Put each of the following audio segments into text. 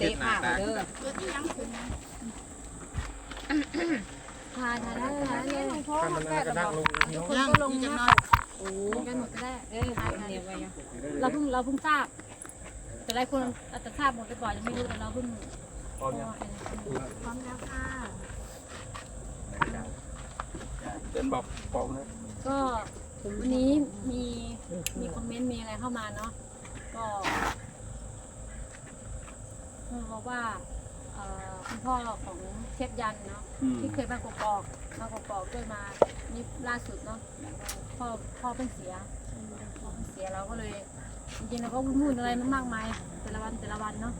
เตะผ่าเด้อทานทานได้ทานได้ถ้ามันอะไรก็นั่งลงนี่ทุกเนาะคนก็ลงจังนะน้อยโอ้กันหมดก็ได้เออเนี่ยไว้เราเพิ่งเราเพิ่งทราบ แต่หลายคนอาจจะทราบหมดไปก่อนยังไม่รู้แต่เราเพิ่งพร้อมยังพร้อมแล้วค่ะเดินบอกบอกนะก็วันนี้มีมีคอมเมนต์มีอะไรเข้ามาเนาะก็ บอกว่าเอ่อคุณพ่อของเชฟยันเนาะที่เคยมากกอกมากกอกด้วยมานี่ล่าสุดเนาะพ่อพ่อเพิ่งเสียพ่อเพิ่งเสียเราก็เลยจริงๆเราก็วุ่นๆอะไรมากมายแต่ละวันแต่ละวันเนาะ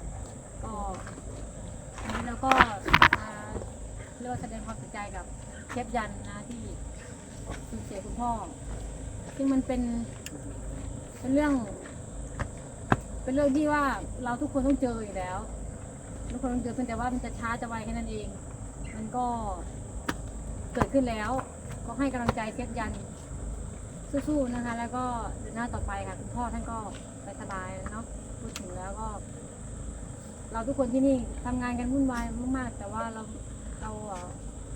ก็อันนี้เราก็มาเรียกว่าแสดงความเสียใจกับเชฟยันนะที่สูญเสียคุณพ่อ ซึ่งมันเป็นเป็นเรื่อง เป็นเรื่องที่ว่าเราทุกคนต้องเจออยู่แล้ว ทุกคนต้องเจอเพียงแต่ว่ามันจะช้าจะไวแค่นั้นเอง มันก็เกิดขึ้นแล้ว ก็ให้กำลังใจเทียบยันสู้ๆนะคะ แล้วก็เดินหน้าต่อไปค่ะคุณพ่อท่านก็ไปสบายเนาะพูดถึงแล้วก็ เราทุกคนที่นี่ทำงานกันวุ่นวายมากๆ แต่ว่าเราเรา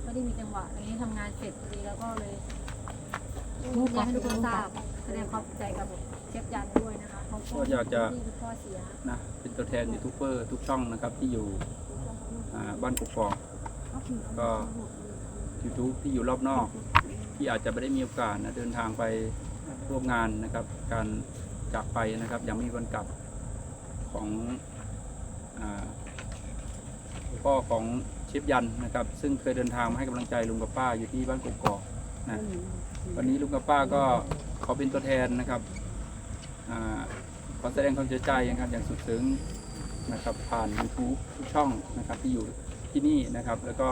ไม่ได้มีจังหวะอันนี้ทำงานเสร็จพอดีแล้วก็เลยอยากให้ทุกคนทราบแสดงความเสียใจกับ เทียบยันด้วยนะคะเขาก็อยากจะ ที่พ่อเสียนะเป็นตัวแทนยูทูบเบอร์ทุกช่องนะครับที่อยู่อ่าบ้านกกอก ก็ YouTube ที่อยู่รอบนอก ที่อาจจะไม่ได้มีโอกาสนะเดินทางไปร่วมงานนะครับ การจากไปนะครับยังไมมีวันกลับของอาพ่อของเชฟยันนะครับ ซึ่งเคยเดินทางมาให้กำลังใจลุงกับป้าอยู่ที่บ้านกกอกนะ วันนี้ลุงกับป้าก็ขอเป็นตัวแทนนะครับ ขอแสดงความเสียใจนะครับอย่างสุดซึ้งนะครับผ่าน YouTube ทุกช่องนะครับที่อยู่ที่นี่นะครับ แล้วก็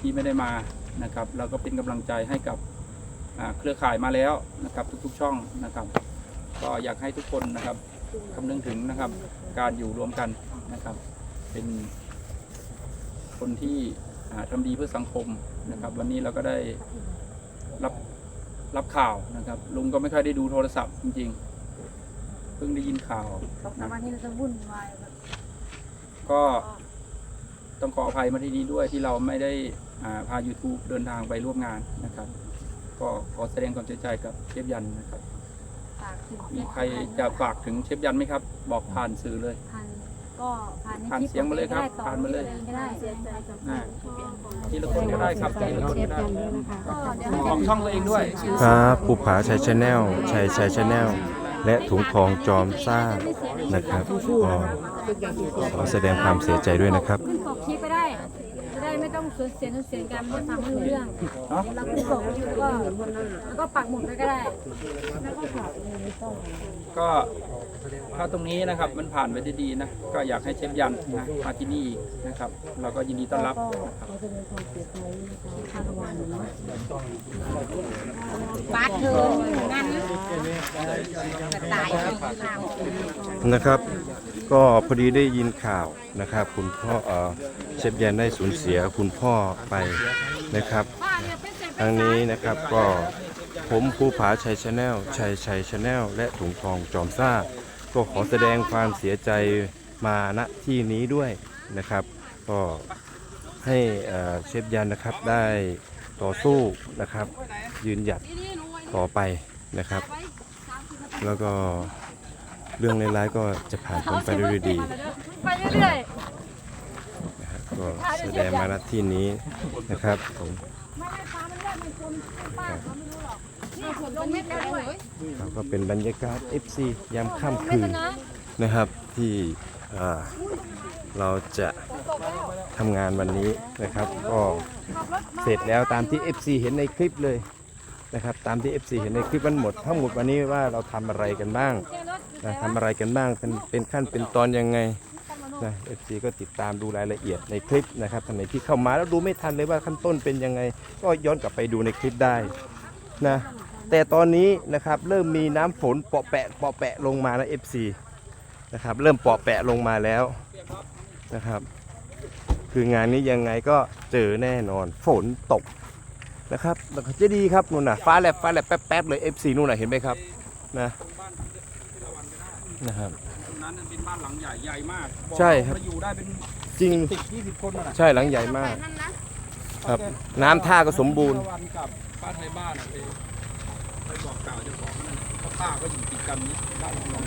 ที่ไม่ได้มานะครับเราก็เป็นกำลังใจให้กับเครือข่ายมาแล้วนะครับ ทุกๆช่องนะครับ ก็อยากให้ทุกคนนะครับคำนึงถึงนะครับ การอยู่รวมกันนะครับ เป็นคนที่อ่าทำดีเพื่อสังคมนะครับ วันนี้เราก็ได้รับรับข่าวนะครับ ลุงก็ไม่ค่อยได้ดูโทรศัพท์จริง ๆ เพิ่งได้ยินข่าวสองสามนะวันนี้เราจะวุ่นวายแบบก็ต้องขออภัยมาที่นี้ด้วยที่เราไม่ได้อ่าพา YouTube เดินทางไปร่วมงานนะครับ ก็ขอแสดงความเสียใจกับเชฟยันนะครับ ฝากถึงมีใครจะฝากถึงเชฟยันไหมครับ บอกผ่านสื่อเลย ผ่านก็ผ่านในผ่านคลิปเสียงมาเลยครับต่อผ่านมาเลย ก็ได้อ่าทีละคนก็ได้ครับทีละคนก็ได้ก็เดี๋ยวให้ ของช่องตัวเองด้วย ครับภูผาชัยชาแนลชัยชัยชาแนล และถุงทองจอมซ่านะครับก็ขอแสดงความเสียใจด้วยนะครับ ไปได้จะได้ไม่ต้องสูญเสียสูญเสียกันไม่ฟังไม่รู้เรื่องเราขึ้นปกคลิปแล้วก็แล้วก็ปักหมุดไปก็ได้ก็ถ้าตรงนี้นะครับมันผ่านไปได้ดีนะ ก็อยากให้เชฟยันนะมาที่นี่อีกนะครับ เราก็ยินดีต้อนรับนะครับบาดเธอนั่นกระต่ายน้นะครับ ก็พอดีได้ยินข่าวนะครับ คุณพ่อเอ่อเชฟยันได้สูญเสียคุณพ่อไปนะครับทางนี้นะครับก็ผมภูผาชัยชาแนลชัยชัยชาแนลและถุงทองจอมซ่า ก็ขอแสดงความเสียใจมาณที่นี้ด้วยนะครับ ก็ให้เอ่อเชฟยันนะครับได้ต่อสู้นะครับ ยืนหยัดต่อไปนะครับ แล้วก็ เรื่องร้ายๆก็จะผ่านพ้นไปด้วยดีไปเรื่อยนะครับก็แสดงมาณที่นี้นะครับผมๆไม่ให้ฟ้ามันแลบมันคนป้าเขาไม่รู้หรอกนี่ฝนลงเม็ดแล้วด้วยครับก็เป็นบรรยากาศ FC ยามค่ำเม็คืดนนะนะครับที่อ่าเราจะทำงานวันนี้นะครับ ก็เสร็จแล้วตามที่ FC เห็นในคลิปเลย นะครับตามที่ FC เห็นในคลิปมันหมดทั้งหมดวันนี้ว่าเราทำอะไรกันบ้างนะทำอะไรกันบ้างเป็นเป็นขั้นเป็นตอนยังไงนะ FC ก็ติดตามดูรายละเอียดในคลิปนะครับท่านไหนที่เข้ามาแล้วดูไม่ทันเลยว่าขั้นต้นเป็นยังไง ก็ย้อนกลับไปดูในคลิปได้นะแต่ตอนนี้นะครับเริ่มมีน้ำฝนเปาะแปะเปาะแปะลงมานะ FC นะครับเริ่มเปาะแปะลงมาแล้วนะครับ คืองานนี้ยังไงก็เจอแน่นอนฝนตก นะครับแล้วก็จะดีครับนู่นน่ะฟ้าแลบฟ้าแลบแป๊บๆเลย FC นู่นน่ะเห็นไหมครับนะนะครับน้นั้นมันเป็นบ้านหลังใหญ่ใหญ่มากอกใช่ครับ มาอยู่ได้เป็นจริงสิบยี่สิบคนน่ะใช่หลังใหญ่มากครับน้ำท่าก็สมบูรณ์วันกับป้าไทยบ้านอะไปไปบอกกล่าวเจ้าของนั่นเพราะป้าก็อยู่ติดกันนี้บ้านของเรา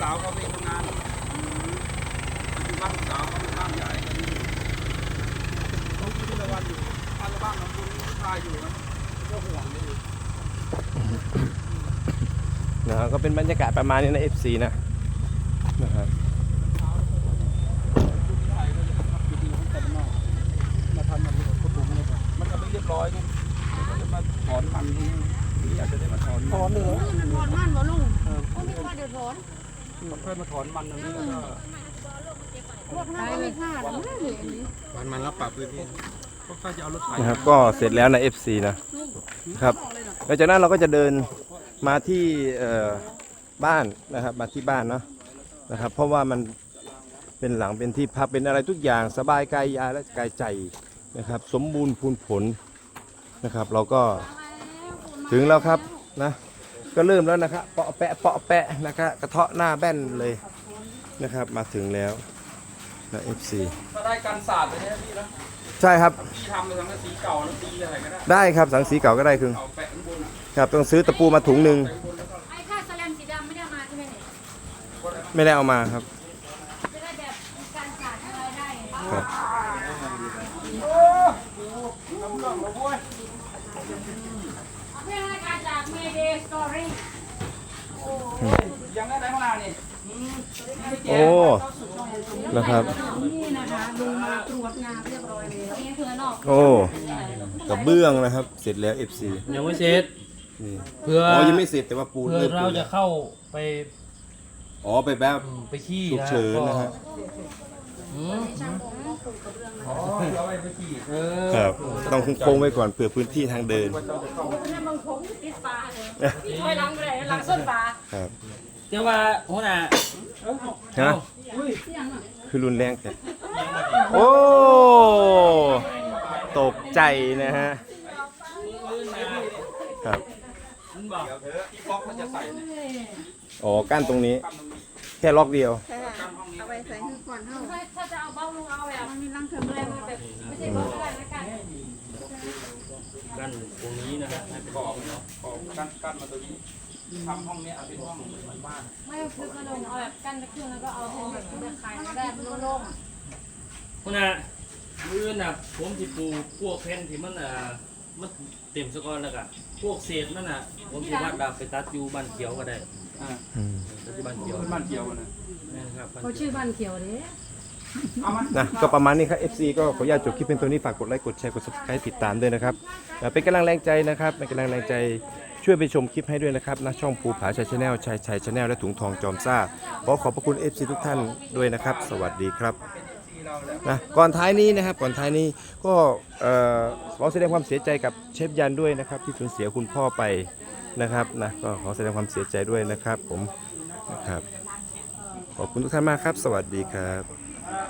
สาวเขาไปทำงานปัจจุบันสาวเขาเป็นบ้านใหญ่กันอยู่เขาที่ละวันอยู่บ้านละบ้านของคุณ ผู้ชายอยู่นะก็ห่วงเลยนะครับก็เป็นบรรยากาศประมาณนี้นะ FC นะนะครับไทยก็จะทำพิธีของแต่ละนอกมาทำมันก็ถูกเลยมันก็ไม่เรียบร้อยไงก็จะมาถอนมันนี่นี่อาจจะได้มาถอนถอนเลยมันถอนมันบ่ลุงโอ้ไม่ว่าเดี๋ยวถอนค่อยมาถอนมันตรงนี้แล้วก็พวกนั้นก็มีค่าหรอกนะเหรียญนี้มันมันรับปรับพื้นที่ ก็ค่อยจะเอารถไถนะครับก็เสร็จแล้วนะ FC นะครับหลังจากนั้นเราก็จะเดินมาที่เอ่อบ้านนะครับมาที่บ้านเนาะนะครับ เพราะว่ามันเป็นหลังเป็นที่พักเป็นอะไรทุกอย่างสบายกายยาและกายใจนะครับ สมบูรณ์พูนผลนะครับ เราก็ถึงแล้วครับนะก็เริ่มแล้วนะครับเปาะแปะเปาะแปะนะครับกระเทาะหน้าแบ้นเลยนะครับ มาถึงแล้วนะ FC ถ้าได้การศาสตร์ไปเนี่ยพี่นะ ใช่ครับพี่ทำเป็นสังกะสีเก่าแล้วตีอะไรก็ได้ได้ครับสังสีเก่าก็ได้คือเอาแปะข้างบนอะครับต้องซื้อตะปูมาถุงหนึ่งแปะข้างบนแล้วก็ไอ้ค่าสแลมสีดำไม่ได้เอามาใช่ไหมเนี่ยไม่ได้เอามาครับ จะได้แบบการสาดอะไรได้ครับน้ำเรื่องเราเว้ยเอาเรื่องรายการจาก Mayday Story ยังได้ไหนข้างหน้านี่อืมไม่เจ็บ โอ้ นะครับ นี่นะคะลุงมาตรวจงานเรียบร้อยแล้วนี่คือนอกโอ้กระเบื้องนะครับ เสร็จแล้ว FC ยังไม่เสร็จนี่เพื่ออ๋อยังไม่เสร็จแต่ว่าปูนเพื่อเริ่มเราปูนจะเข้าไปอ๋อไปแบบไปขี้ฉุกเฉินนะฮะ อืมอ๋อเอาไว้ไปขี่เออครับ ต้องโค้งไว้ก่อนเผื่อพื้นที่ทางเดิน ถ้าบางผมติดปลาเลยพี่ถอยหลังไปเลยหลังส้นปลาครับ แต่ว่าหัวหน้าฮะคือรุนแรงแต่โอ้ ตกใจนะฮะ ครับมันบอกที่ป๊อกมันจะใส่เนี่ยอ๋อ กั้นตรงนี้ แค่ล็อกเดียวเอาไปใส่คือก่อนเท่าถ้าถ้าจะเอาเบ้าลุงเอาแบบมันมีรังเข็มอะไรมาแบบไม่ใช่เบ้าอะไรนะกันกันตรงนี้นะฮะให้เป็นกอกเนาะกอกกั้นกั้นมาตัวนี้ ทำห้องเนี้ยเอาเป็นห้องเหมือนบ้านไม่เอาคือมาลงเอาแบบกั้นตะครึ่งแล้วก็เอาห้องแบบแบบขายแบบโล่งหัวหน้ามือน่ะผมที่ปลูกพวกแผ่นที่มันอ่ามันเต็มสกอนแล้วก็พวกเศษนั่นน่ะ ผมสิว่าดาบไปตัดอยู่บ้านเขียวก็ได้อ่าอืมตัดที่บ้านเขียวเป็นบ้านเดียวกันนะนี่นครับบ้านเขาเขียวชื่อบ้านเขียวเด้เอามานะก็ประมาณนี้ครับ FC ก็ขออนุญาตจบคลิปเป็นตัวนี้ฝากกดไลค์กดแชร์กด subscribe ติดตามด้วยนะครับเอ่อเป็นกำลังแรงใจนะครับเป็นกำลังแรงใจ ช่วยไปชมคลิปให้ด้วยนะครับนะช่องภูผาชัยชาแนลชัยชัยชาแนลและถุงทองจอมซ่าขอขอบพระคุณ FC ทุกท่านด้วยนะครับ สวัสดีครับนะก่อนท้ายนี้นะครับก่อนท้ายนี้ก็ขอแสดงความเสียใจกับเชฟยันด้วยนะครับ ที่สูญเสียคุณพ่อไปนะครับนะก็ขอแสดงความเสียใจด้วยนะครับผมนะครับขอบคุณทุกท่านมากครับ สวัสดีครับ